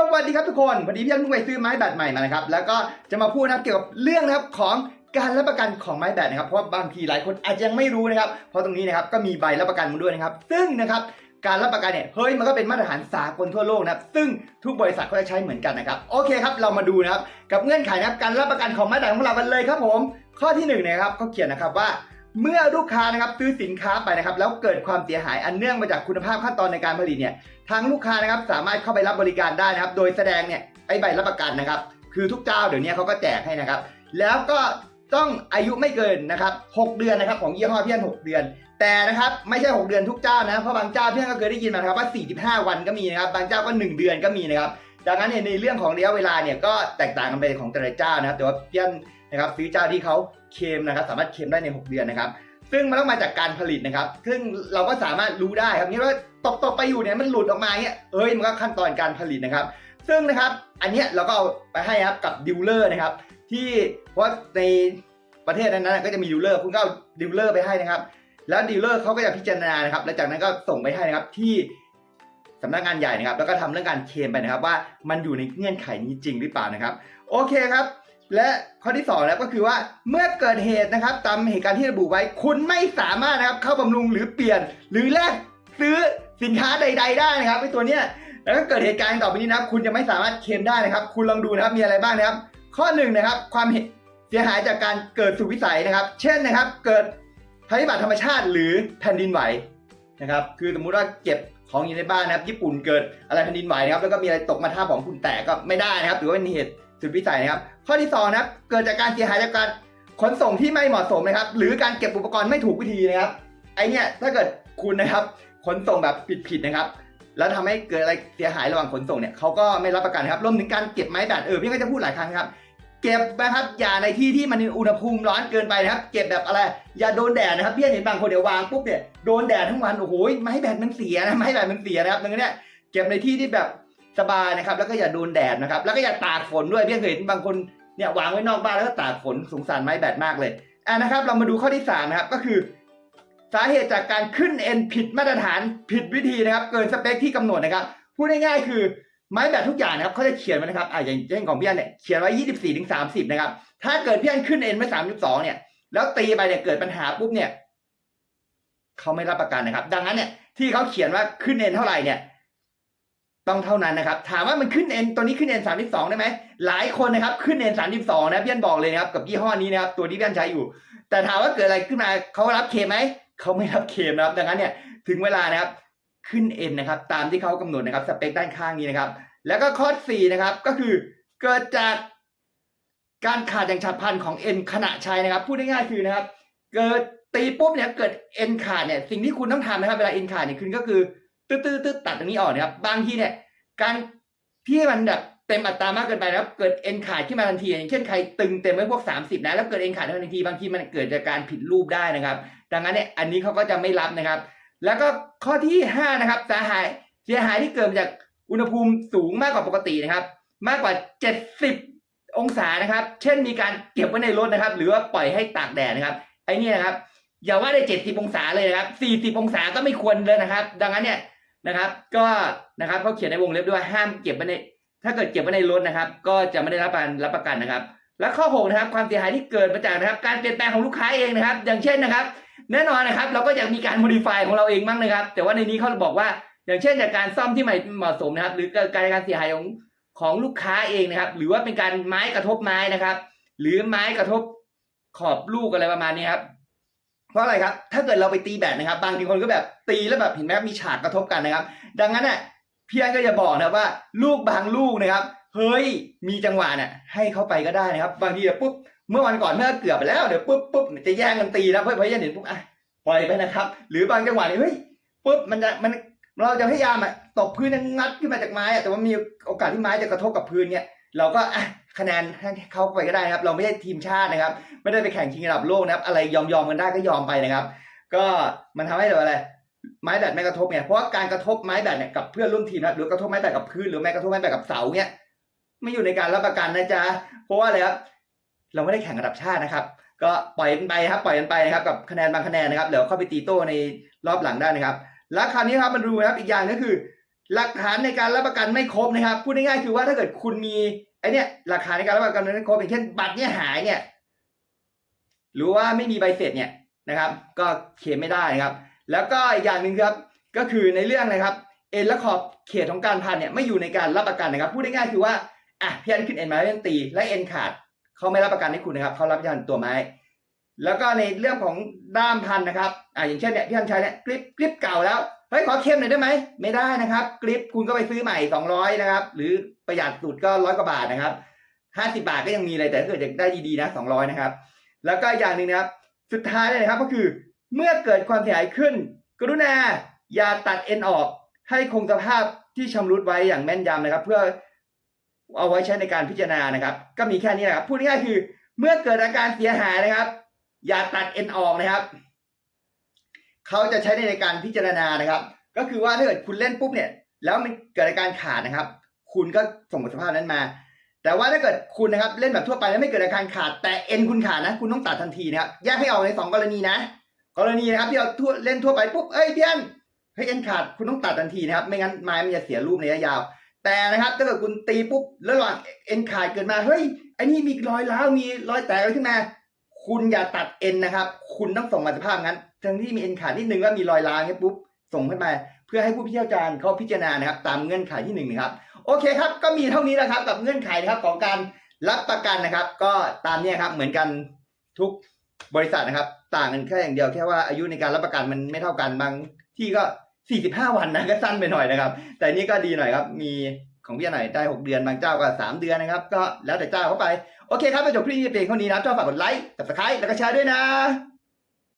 สวัสดีครับทุกคนวันนี้พี่ยันเพิ่งไปซื้อไม้แบตใหม่มานะครับแล้วก็จะมาพูดนะครับเกี่ยวกับเรื่องนะครับของการรับประกันของไม้แบตนะครับเพราะว่าบางทีหลายคนอาจจะยังไม่รู้นะครับ เพราะตรงนี้นะครับก็มีใบรับประกันมาด้วยนะครับ ซึ่งนะครับการรับประกันเนี่ยเฮ้ยมันก็เป็นมาตรฐานสากลทั่วโลกนะครับซึ่งทุกบริษัทก็จะใช้เหมือนกันนะครับโอเคครับเรามาดูนะครับกับเงื่อนไขนะครับการรับประกันของไม้แบตของเรากันเลยครับผม ข้อที่หนึ่งนะครับเขาเขียนนะครับว่า เมื่อลูกค้านะครับซื้อสินค้าไปนะครับแล้วเกิดความเสียหายอันเนื่องมาจากคุณภาพขั้นตอนในการผลิตเนี่ยทางลูกค้านะครับสามารถเข้าไปรับบริการได้นะครับ โดยแสดงเนี่ยไอใบรับประกันนะครับ คือทุกเจ้าเดี๋ยวนี้เขาก็แจกให้นะครับ แล้วก็ต้องอายุไม่เกินนะครับ 6 เดือนนะครับของยี่ห้อเพี้ยน 6 เดือน แต่นะครับไม่ใช่ 6 เดือนทุกเจ้านะเพราะบางเจ้าเพี้ยนก็เคยได้ยินมานะครับว่า 45 วันก็มีนะครับบางเจ้าก็ 1 เดือนก็มีนะครับดังนั้นเนี่ยในเรื่องของระยะเวลาเนี่ยก็แตกต่างกันไปของแต่ละเจ้านะครับแต่ว่าเพี้ยนนะครับซื้อเจ้าที่เขา เคลมนะครับ สามารถเคลมได้ใน 6 เดือนนะครับ ซึ่งมันต้องมาจากการผลิตนะครับ ซึ่งเราก็สามารถรู้ได้ครับงี้ว่าตกตกไปอยู่เนี่ยมันหลุดออกมาเนี่ยเอ้ยมันก็ขั้นตอนการผลิตนะครับ ซึ่งนะครับอันเนี้ยเราก็เอาไปให้ครับกับดิวเลอร์นะครับ ที่เพราะในประเทศนั้นๆก็จะมีดิวเลอร์คุณก็เอาดิวเลอร์ไปให้นะครับ แล้วดีลเลอร์เขาก็จะพิจารณานะครับ แล้วจากนั้นก็ส่งไปให้นะครับที่สำนักงานใหญ่นะครับ แล้วก็ทำเรื่องการเคลมไปนะครับ ว่ามันอยู่ในเงื่อนไขนี้จริงหรือเปล่านะครับ โอเคครับ และข้อที่2แล้วก็คือว่าเมื่อเกิดเหตุนะครับตามเหตุการณ์ที่ระบุไว้ คุณไม่สามารถนะครับเข้าบำรุงหรือเปลี่ยน หรือแลกซื้อสินค้าใด ๆ ได้นะครับไอตัวเนี้ยแล้วก็เกิดเหตุการณ์ต่อไปนี้นะครับ คุณจะไม่สามารถเคลมได้นะครับ คุณลองดูนะครับมีอะไรบ้างนะครับ ข้อหนึ่งนะครับ ความเสียหายจากการเกิดสุวิสัยนะครับ เช่นนะครับ เกิดภัยพิบัติธรรมชาติหรือแผ่นดินไหวนะครับ คือสมมุติว่าเก็บของอยู่ในบ้านนะครับ ญี่ปุ่นเกิดอะไรแผ่นดินไหวนะครับ แล้วก็มีอะไรตกมาท่าของคุณแตกก็ไม่ได้นะครับ ถือว่าเป็นเหตุ สุดวิสัยนะครับ ข้อที่สองนะครับ เกิดจากการเสียหายจากการขนส่งที่ไม่เหมาะสมนะครับ หรือการเก็บอุปกรณ์ไม่ถูกวิธีนะครับ ไอเนี่ยถ้าเกิดคุณนะครับขนส่งแบบผิดๆนะครับ แล้วทำให้เกิดอะไรเสียหายระหว่างขนส่งเนี่ยเขาก็ไม่รับประกันนะครับรวมถึงการเก็บไม้แบตเออพี่ก็จะพูดหลายครั้งครับ เก็บนะครับอย่าในที่ที่มันอุณหภูมิร้อนเกินไปนะครับ เก็บแบบอะไร อย่าโดนแดดนะครับพี่เห็นบางคนเดี๋ยววางปุ๊บเนี่ยโดนแดดทั้งวันโอ้โหไม้แบตมันเสียนะไม้แบตมันเสียนะครับดังนั้นเนี่ยเก็บในที่ที่แบบ สบายนะครับ แล้วก็อย่าโดนแดดนะครับ แล้วก็อย่าตากฝนด้วยเพี่เคยเห็นบางคนเนี่ยวางไว้นอกบ้านแล้วก็ตากฝนสงสารไม้แบตมากเลยอะนะครับ เรามาดูข้อที่สามนะครับก็คือ สาเหตุจากการขึ้นเอ็นผิดมาตรฐานผิดวิธีนะครับ เกินสเปคที่กำหนดนะครับพูดง่ายๆคือไม้แบตทุกอย่างนะครับเขาจะเขียนไว้นะครับอ่าอย่างเช่นของพี่อันเนี่ยเขียนไว้24ถึง30นะครับ ถ้าเกิดพี่อันขึ้นเอ็นไว้32เนี่ย แล้วตีไปเนี่ยเกิดปัญหาปุ๊บเนี่ยเขาไม่รับประกันนะครับ ดังนั้นเนี่ยที่เขาเขียนว่าขึ้นเอ็นเท่าไหร่เนี่ย ต้องเท่านั้นนะครับ ถามว่ามันขึ้นเอ็นตัวนี้ขึ้นเอ็น32ได้ไหมหลายคนนะครับขึ้นเอ็น32นะพี่อันบอกเลยนะครับกับยี่ห้อนี้นะครับตัวที่พี่อันใช้อยู่ แต่ถามว่าเกิดอะไรขึ้นมาเขารับเคมไหมเขาไม่รับเคมนะครับ ดังนั้นเนี่ยถึงเวลานะครับขึ้นเอ็นนะครับ ตามที่เขากำหนดนะครับสเปคด้านข้างนี้นะครับ แล้วก็ข้อ4นะครับก็คือเกิดจากการขาดอย่างฉับพลันของเอ็นขณะใช้นะครับ พูดง่ายๆคือนะครับ เกิดตีปุ๊บเนี่ยเกิดเอ็นขาดเนี่ยสิ่งที่คุณต้องทำนะครับเวลาเอ็นขาดเนี่ยคุณก็คือ ตื้อตื้อตื้อตัดตรงนี้ออกนะครับ บางทีเนี่ย การที่มันแบบเต็มอัตรามากเกินไปนะครับเกิดเอ็นขาดขึ้นมาทันทีอย่างเช่นใครตึงเต็มไว้พวก 30นะแล้วเกิดเอ็นขาดทันทีบางทีมันเกิดจากการผิดรูปได้นะครับ ดังนั้นเนี่ยอันนี้เขาก็จะไม่รับนะครับ แล้วก็ข้อที่ 5 นะครับเสียหายเสียหายที่เกิดจากอุณหภูมิสูงมากกว่าปกตินะครับ มากกว่า 70 องศานะครับ เช่นมีการเก็บไว้ในรถนะครับ หรือว่าปล่อยให้ตากแดดนะครับไอ้นี่นะครับอย่าว่าได้ 70 องศาเลยนะครับ 40 องศาก็ไม่ควรเลยนะครับ ดังนั้นเนี่ย นะครับ ก็นะครับเขาเขียนในวงเล็บด้วยห้ามเก็บไว้ใน ถ้าเกิดเก็บไว้ในรถนะครับ ก็จะไม่ได้รับการรับประกันนะครับ และข้อ6นะครับ ความเสียหายที่เกิดมาจากนะครับ การเปลี่ยนแปลงของลูกค้าเองนะครับ อย่างเช่นนะครับ แน่นอนนะครับ เราก็อยากมีการ modify ของเราเองบ้างนะครับ แต่ว่าในนี้เขาบอกว่า อย่างเช่น จากการซ่อมที่ไม่เหมาะสมนะครับ หรือการการเสียหายของของลูกค้าเองนะครับ หรือว่าเป็นการไม้กระทบไม้นะครับ หรือไม้กระทบขอบลูกอะไรประมาณนี้ครับ เพราะอะไรครับ ถ้าเกิดเราไปตีแบตนะครับ บางทีคนก็แบบตีแล้วแบบเห็นไหมครับมีฉากกระทบกันนะครับ ดังนั้นน่ะพี่อันก็จะบอกนะว่า ลูกบางลูกนะครับ เฮ้ยมีจังหวะเนี่ยให้เขาไปก็ได้นะครับ บางทีแบบปุ๊บเมื่อวันก่อนเมื่อเกือบไปแล้วเดี๋ยวปุ๊บปุ๊บจะแย่งกันตีนะเพื่อเพื่อเห็นปุ๊บอะปล่อยไปนะครับ หรือบางจังหวะเนี่ยเฮ้ยปุ๊บมันจะมันเราจะพยายามอะตบพื้นงัดขึ้นมาจากไม้อะแต่ว่ามีโอกาสที่ไม้จะกระทบกับพื้นเนี่ยเราก็อะ คะแนนให้เขาไปก็ได้นะครับ เราไม่ใช่ทีมชาตินะครับ ไม่ได้ไปแข่งชิงระดับโลกนะครับ อะไรยอมยอมกันได้ก็ยอมไปนะครับ ก็มันทำให้เราอะไรไม้แบตไม่กระทบเนี่ยเพราะว่าการกระทบไม้แบตเนี่ยกับเพื่อนร่วมทีมนะหรือกระทบไม้แบตกับพื้นหรือแม้กระทบไม้แบตกับเสาเนี่ยไม่อยู่ในการรับประกันนะจ๊ะเพราะว่าอะไรครับเราไม่ได้แข่งระดับชาตินะครับ ก็ปล่อยมันไปครับ ปล่อยมันไปนะครับ กับคะแนนบางคะแนนนะครับเดี๋ยวเข้าไปตีโต้ในรอบหลังได้นะครับ แล้วคราวนี้ครับมันดูนะครับอีกอย่างก็คือ หลักฐานในการรับประกันไม่ครบนะครับ พูดง่ายๆคือว่าถ้าเกิดคุณมีไอเนี่ยหลักฐานในการรับประกันไม่ครบอย่างเช่นบัตรเนี่ยหายเนี่ย หรือว่าไม่มีใบเสร็จเนี่ยนะครับ ก็เคลมไม่ได้นะครับ แล้วก็อีกอย่างหนึ่งครับก็คือในเรื่องนะครับ เอ็นและขอบเขตของการพันเนี่ยไม่อยู่ในการรับประกันนะครับ พูดง่ายๆคือว่าอะพี่อันขึ้นเอ็นไม้พี่นตี และเอ็นขาดเขาไม่รับประกันให้คุณนะครับเขารับประกันตัวไม้ แล้วก็ในเรื่องของด้ามพันนะครับอะอย่างเช่นเนี่ยพี่อันใช้เนี่ยกริปกริปเก่าแล้วเฮ้ยขอเข้มหน่อยได้ไหมไม่ได้นะครับกริปคุณก็ไปซื้อใหม่ 200นะครับหรือประหยัดสุดก็ร้อยกว่าบาทนะครับ50 บาทก็ยังมีเลยแต่ถ้าเกิดอยากได้ดีๆนะ200นะครับแล้วก็อย่างหนึ่งนะครับสุดท้ายเลยนะครับก็คือเมื่อเกิดความเสียหายขึ้น กรุณาอย่าตัดเอ็นออก ให้คงสภาพที่ชำรุดไว้อย่างแม่นยำนะครับ เพื่อเอาไว้ใช้ในการพิจารณานะครับ ก็มีแค่นี้นะครับพูดง่ายๆคือ เมื่อเกิดอาการเสียหายนะครับ อย่าตัดเอ็นออกนะครับ เขาจะใช้ในการพิจารณานะครับ ก็คือว่าถ้าเกิดคุณเล่นปุ๊บเนี่ย แล้วมันเกิดอาการขาดนะครับ คุณก็ส่งสภาพนั้นมา แต่ว่าถ้าเกิดคุณนะครับเล่นแบบทั่วไปแล้วไม่เกิดอาการขาด แต่เอ็นคุณขาดนะ คุณต้องตัดทันทีนะครับแยกให้ออกในสองกรณีนะ กรณีนะครับที่เราทั่วเล่นทั่วไปปุ๊บเอ้ยเพี้ยนเฮ้ยเอ็นขาดคุณต้องตัดทันทีนะครับ ไม่งั้นไม้มันจะเสียรูปในระยะยาว แต่นะครับถ้าเกิดคุณตีปุ๊บแล้วระหว่างเอ็นขาดเกิดมาเฮ้ยไอ้นี่มีรอยร้าวมีรอยแตกอะไรขึ้นมา คุณอย่าตัดเอ็นนะครับ คุณต้องส่งมาสภาพงั้น ทั้งที่มีเอ็นขาดนิดนึงแล้วมีรอยร้าวเงี้ยปุ๊บ ส่งขึ้นมาเพื่อให้ผู้พิจารณาเขาพิจารณานะครับ ตามเงื่อนไขที่หนึ่งนะครับ โอเคครับ ก็มีเท่านี้แหละครับ กับเงื่อนไขนะครับของการรับประกันนะครับ ก็ตามนี้ครับเหมือนกันทุกบริษัทนะครับ ต่างกันแค่อย่างเดียวแค่ว่าอายุในการรับประกันมันไม่เท่ากันบางที่ก็ 45 วันนะก็สั้นไปหน่อยนะครับ แต่นี่ก็ดีหน่อยครับมี ของพี่หน่ได้ 6 เดือนบางเจ้าก็ 3 เดือนนะครับ ก็แล้วแต่เจ้าเข้าไป โอเคครับไปจบคลิปนี้เพียงเท่านี้นะครับชอบฝากกดไลค์ subscribe แล้วก็แชร์ด้วยนะ